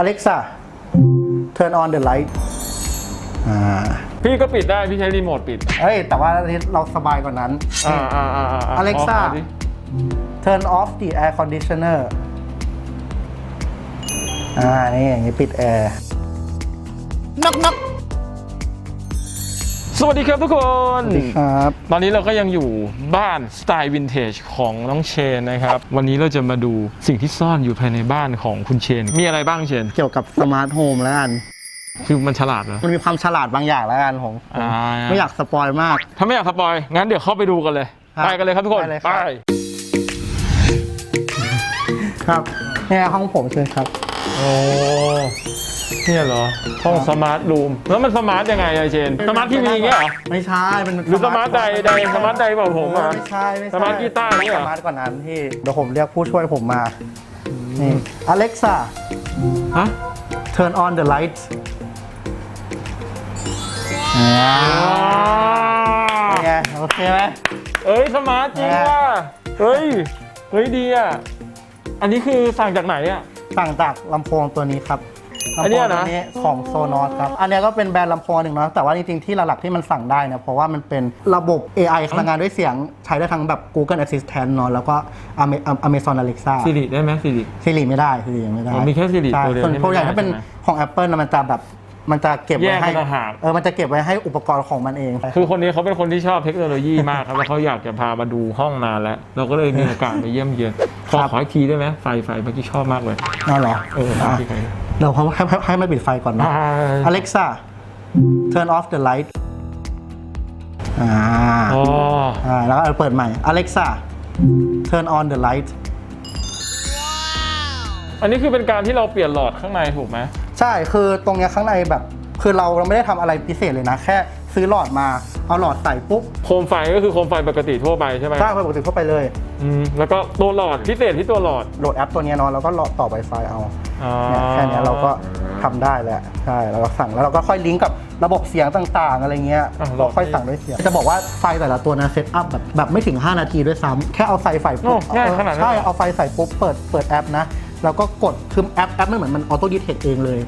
Alexa turn on the light อ่าพี่ก็ปิดได้ พี่ใช้รีโมทปิด เฮ้ย แต่ว่าอันนี้เราสบายกว่านั้น อ่าอ่าอ่าอ่า Alexa ขอดิ turn off the air conditioner อ่า นี่อย่างนี้ปิดแอร์นักนัก สวัสดีครับทุกคน สวัสดีครับ ตอนนี้เราก็ยังอยู่บ้านสไตล์วินเทจของน้องเชนนะครับ วันนี้เราจะมาดูสิ่งที่ซ่อนอยู่ภายในบ้านของคุณเชน มีอะไรบ้างเชน เกี่ยวกับสมาร์ทโฮมแล้วกัน คือมันฉลาดเหรอ มันมีความฉลาดบางอย่างแล้วกันผมผมอ่า ไม่อยากสปอยมาก ถ้าไม่อยากสปอย งั้นเดี๋ยวเข้าไปดูกันเลย ครับไปกันเลยครับทุกคน ไปเลยคไปรับ ครับเนี่ยห้องผมเชิญครับ โอ้ เนี่ยเหรอห้องสมาร์ทรูมแล้วมันสมาร์ทยังไงอะเชนสมาร์ททีวีเงี้ยเหรอไม่ใช่เป็นหรือสมาร์ทใดใดสมาร์ทใดเปล่าผมอะไม่ใช่ไม่ใช่สมาร์ทกีตาร์เนี่ยเหรอสมาร์ทกว่านั้นพี่เดี๋ยวผมเรียกผู้ช่วยผมมานี่ Alexa ฮะ turn on the light อ่าเป็นไงโอเคไหมเอ้ยสมาร์ทจริงว่ะเฮ้ยเฮ้ยดีอะอันนี้คือสั่งจากไหนอะสั่งจากลำโพงตัวนี้ครับ อันเนี้ยนะ ลำโพงตัวนี้ของโซนอสครับ อันเนี้ยก็เป็นแบรนด์ลำโพงหนึ่งเนาะ แต่ว่าจริงๆที่หลักๆที่มันสั่งได้เนี่ยเพราะว่ามันเป็นระบบ AI ทำงานด้วยเสียงใช้ได้ทั้งแบบ Google Assistant เนาะแล้วก็ Ame- Amazon Alexa สิริได้ไหมสิริ ซิริไม่ได้ซิริไม่ได้อ๋อมีแค่ Siri ใช่ตัวเดียวส่วนที่พวกใหญ่ไม่ได้ถ้าเป็นใช่ไหมของ Apple นะมันจะแบบมันจะเก็บไว้แยกให้กันต่างหาก เออมันจะเก็บไว้ให้อุปกรณ์ของมันเอง คือคนนี้เขาเป็นคนที่ชอบเทคโนโลยีมากครับ แล้วเขาอยากจะพามาดูห้องนานแล้ว เราก็เลยมีโอกาสไปเยี่ยมเยือนขอครับ ขออีกทีได้ไหมไฟไฟเมื่อกี้ชอบมากเลยนั่นเหรอเอออะที่ใคร เราให้ให้ให้ให้มันปิดไฟก่อนเนาะอ่า Alexa turn off the light อ่าอ๋ออ่าแล้วก็เปิดใหม่ Alexa turn on the light อันนี้คือเป็นการที่เราเปลี่ยนหลอดข้างในถูกไหม ใช่ คือตรงเนี้ยข้างในแบบ คือเราเราไม่ได้ทำอะไรพิเศษเลยนะ แค่ซื้อหลอดมา เอาหลอดใส่ปุ๊บโคมไฟก็คือโคมไฟปกติทั่วไปใช่ไหมสร้างไปปกติเข้าไปเลย อืมแล้วก็ตัวหลอดพิเศษที่ตัวหลอด โหลดแอปตัวเนี้ยเนาะ แล้วก็หลอดต่อ Wi-Fi เอา อ๋อ เนี่ยแค่เนี้ยเราก็ทำได้แหละใช่เราก็สั่งแล้วเราก็ค่อยลิงก์กับระบบเสียงต่างๆ อะไรเงี้ยอะเราค่อยสั่งด้วยเสียง จะบอกว่าไฟแต่ละตัวนะเซตอัพแบบแบบไม่ถึง 5 นาทีด้วยซ้ำแค่เอาไฟใส่โอ้ปุ๊บง่ายขนาดนั้น ใช่เอาไฟใส่ปุ๊บเปิดเปิดแอปนะ แล้วก็กดคือแอปแอปมันเหมือนมันออโต้ดีเทคเองเลย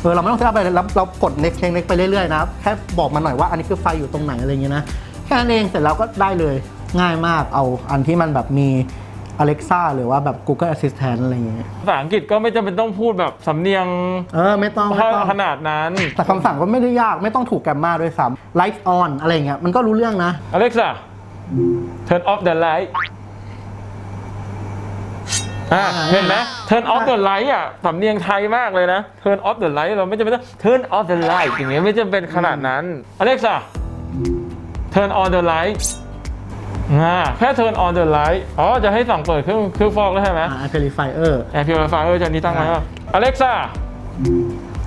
เออเราไม่ต้องเซตอัพอะไรเลยเราเรากด next next next ไปเรื่อยๆนะแค่บอกมาหน่อยว่าอันนี้คือไฟอยู่ตรงไหนอะไรเงี้ยนะแค่นั้นเองเสร็จแล้วก็ได้เลยง่ายมากเอาอันที่มันแบบมี Alexa หรือว่าแบบ Google Assistant อะไรเงี้ยภาษาอังกฤษก็ไม่จำเป็นต้องพูดแบบสำเนียงเออไม่ต้องไม่ต้อง ขนาดนั้น แต่คำสั่งก็ไม่ได้ยากไม่ต้องถูกแกรมมาด้วยซ้ำ light on อะไรอย่างเงี้ยมันก็รู้เรื่องนะ Alexa turn off the light อะเห็นไหม turn off the light อะสำเนียงไทยมากเลยนะ turn off the light เราไม่จำเป็นต้อง turn off the light อย่างเงี้ยไม่จำเป็นขนาดนั้น Alexa turn on the light อ่าแค่ turn on the light อ๋อ จะให้สั่งเปิดเครื่องเครื่องฟอกแล้วใช่ไหม อ่า purifier air purifier จะนี้ตั้งไว้ว่า Alexa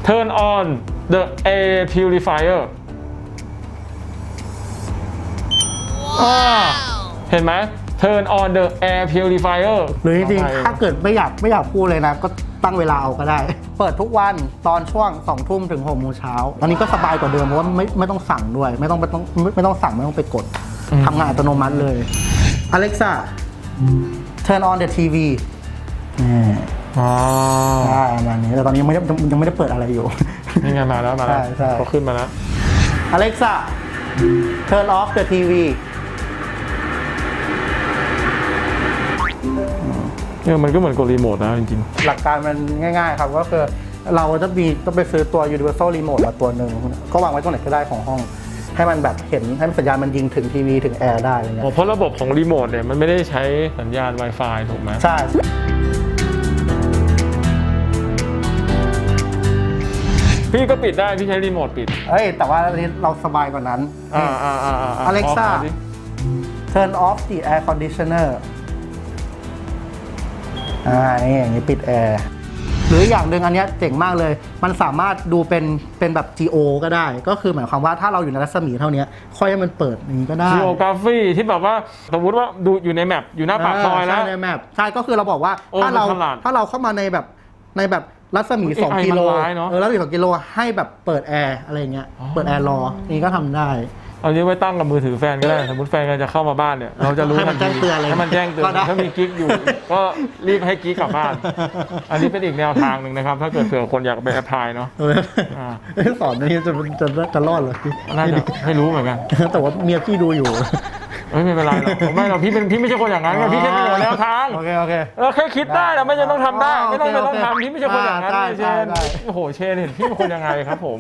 turn on the air purifier อ่าเห็นไหม turn on the air purifier หรือจริงๆ ถ้าเกิดไม่อยากไม่อยากพูดเลยนะ ก็ตั้งเวลาเอาก็ได้ เปิดทุกวันตอนช่วง2ทุ่มถึง6โมงเช้า ตอนนี้ก็สบายกว่าเดิมเพราะว่าไม่ไม่ต้องสั่งด้วย ไม่ต้องไม่ต้องไม่ไม่ต้องสั่งไม่ต้องไปกด ทำงานอัตโนมัติเลย Alexa turn on the TV นี่อ๋อใช่ประมาณนี้แต่ตอนนี้ยังไม่ได้ยังยังไม่ได้เปิดอะไรอยู่ นี่ไงมาแล้วมาแล้วใช่ใช่ เขาขึ้นมาแล้ว Alexa turn off the TV เนี่ยมันก็เหมือนกดรีโมทนะจริงหลักการมันง่ายๆครับก็คือเราจะมีต้องไปซื้อตัว Universal Remote มาตัวหนึ่งก็วางไว้ตรงไหนก็ได้ของห้อง ให้มันแบบเห็นให้มันสัญญาณมันยิงถึงทีวีถึงแอร์ได้อะไรๆเงี้อ๋อยเพราะระบบของรีโมทเนี่ยมันไม่ได้ใช้สัญญาณ Wi-Fi ถูกไหมใช่พี่ก็ปิดได้ พี่ใช้รีโมทปิด เอ้ย แต่ว่าอันนี้เราสบายกว่านั้นอ่าอ่าอ่าอ่า Alexa ขอดิ turn off the air conditioner อ่า นี่อย่างนี้ปิดแอร์ห รืออย่างหนึ่งอันเนี้ยเจ๋งมากเลย มันสามารถดูเป็นเป็นแบบ GO ก็ได้ ก็คือหมายความว่าถ้าเราอยู่ในรัศมีเท่านี้ค่อยให้มันเปิดอย่างนี้ก็ได้ geography ที่แบบว่าสมมติว่าดูอยู่ในแมปอยู่หน้าปากซอยแล้ว ใช่ในแมปใช่ก็คือเราบอกว่าโอ้ถ้าเรามันฉลาดถ้าเราเข้ามาในแบบในแบบรัศมีเอ้ย2กิโลมันร้ายเนอะเออรัศมี2กิโลให้แบบเปิดแอร์อะไรอย่างเงี้ยอ๋อเปิดแอร์รอนี่ก็ทำได้ เอานี้ไว้ตั้งกับมือถือแฟนก็ได้ สมมติแฟนกำลังจะเข้ามาบ้านเนี่ย เราจะรู้ให้มันทัแจ้งเตือนเลยให้มันแจ้งเตือก็นได้ ถ้ามีกิ๊กอยู่ ก็รีบให้กิ๊กกลับบ้าน อันนี้เป็นอีกแนวทางหนึ่งนะครับ ถ้าเกิดเผื่อคนอยากไปแอพพลายเนาะเอออ่าสอนนี่จะจะจะรอดเหรอพี่น่าจะไม่รู้เหมือนกัน แต่ว่าเมียพี่ดูอยู่เอ้ยไม่เป็นไรหรอกไม่หรอกพี่เป็นพี่ไม่ใช่คนอย่างนั้นไงพี่แค่เสนอแนวทางโอเคโอเคเออแค่คิดได้นะไม่จำต้องทำได้ ไม่ต้องไปโอเคต้องทำพี่ไม่ใช่คนอย่างนั้นได้เลยเชนได้ได้ โอ้โหเชนเห็นพี่เป็นคนยังไงครับผม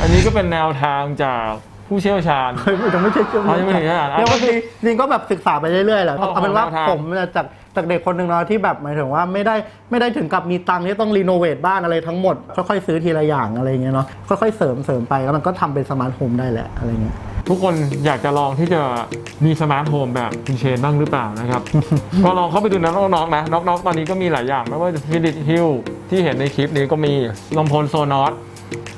อันนี้ก็เป็นแนวทางจาก ผู้เชี่ยวชาญ เฮ้ยมันจะไม่ใช่เรื่องอ๋อยังไม่ถึงขนาดนั้นเรียกว่าจริงจริงก็แบบศึกษาไปเรื่อยๆแหละเอาเอาเป็นว่าเอาแนวทาง ผมเนี่ยจากจากเด็กคนหนึ่งเนาะที่แบบหมายถึงว่าไม่ได้ไม่ได้ถึงกับมีตังค์ที่ต้องรีโนเวทบ้านอะไรทั้งหมด ค่อยๆซื้อทีละอย่างอะไรเงี้ยเนาะค่อยๆเสริมเสริมไปแล้วมันก็ทำเป็นสมาร์ทโฮมได้แหละอะไรเงี้ย ทุกคนอยากจะลองที่จะมีสมาร์ทโฮมแบบคุณเชนบ้างหรือเปล่านะครับ ก็ลองเข้าไปดูนะน้องๆนะน้องๆตอนนี้ก็มีหลายอย่าง ไม่ว่าจะฟิลิปฮิลที่เห็นในคลิปนี้ก็มีลำโพงโซนอส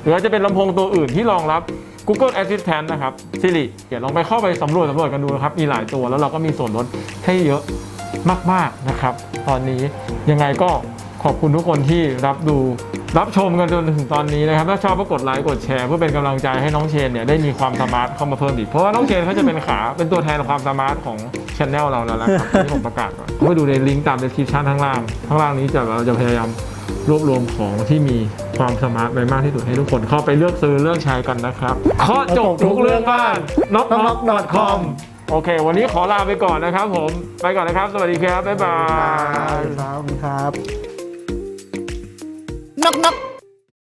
หรือว่าจะเป็นลำโพงตัวอื่นที่รองรับ Google Assistant นะครับ Siri เดี๋ยวลองไปเข้าไปสำรวจสำรวจกันดูนะครับ มีหลายตัวแล้วเราก็มีส่วนลดให้เยอะมาก ๆ นะครับ ตอนนี้ยังไงก็ขอบคุณทุกคนที่รับดูรับชมกันจนถึงตอนนี้นะครับ ถ้าชอบก็กดไลค์กดแชร์เพื่อเป็นกำลังใจให้น้องเชนเนี่ยได้มีความสมาร์ทเข้ามาเพิ่มอีก เพราะว่าน้องเชนเขาจะเป็นขาเป็นตัวแทนความสมาร์ทของช anel เราแล้วนะครับที่ผมประกาศไว้ก็ไปดูในลิงก์ตาม description ข้างล่างข้างล่างนี้จะเราจะพยายาม รวบรวมของที่มีความสมาร์ทไปมากที่สุดให้ทุกคนเข้าไปเลือกซื้อเลือกใช้กันนะครับข้อจบทุกเรื่องบ้าน knock knock com โอเค วันนี้ขอลาไปก่อนนะครับผม ไปก่อนนะครับ สวัสดีครับ บ๊ายบาย ครับครับ knock knock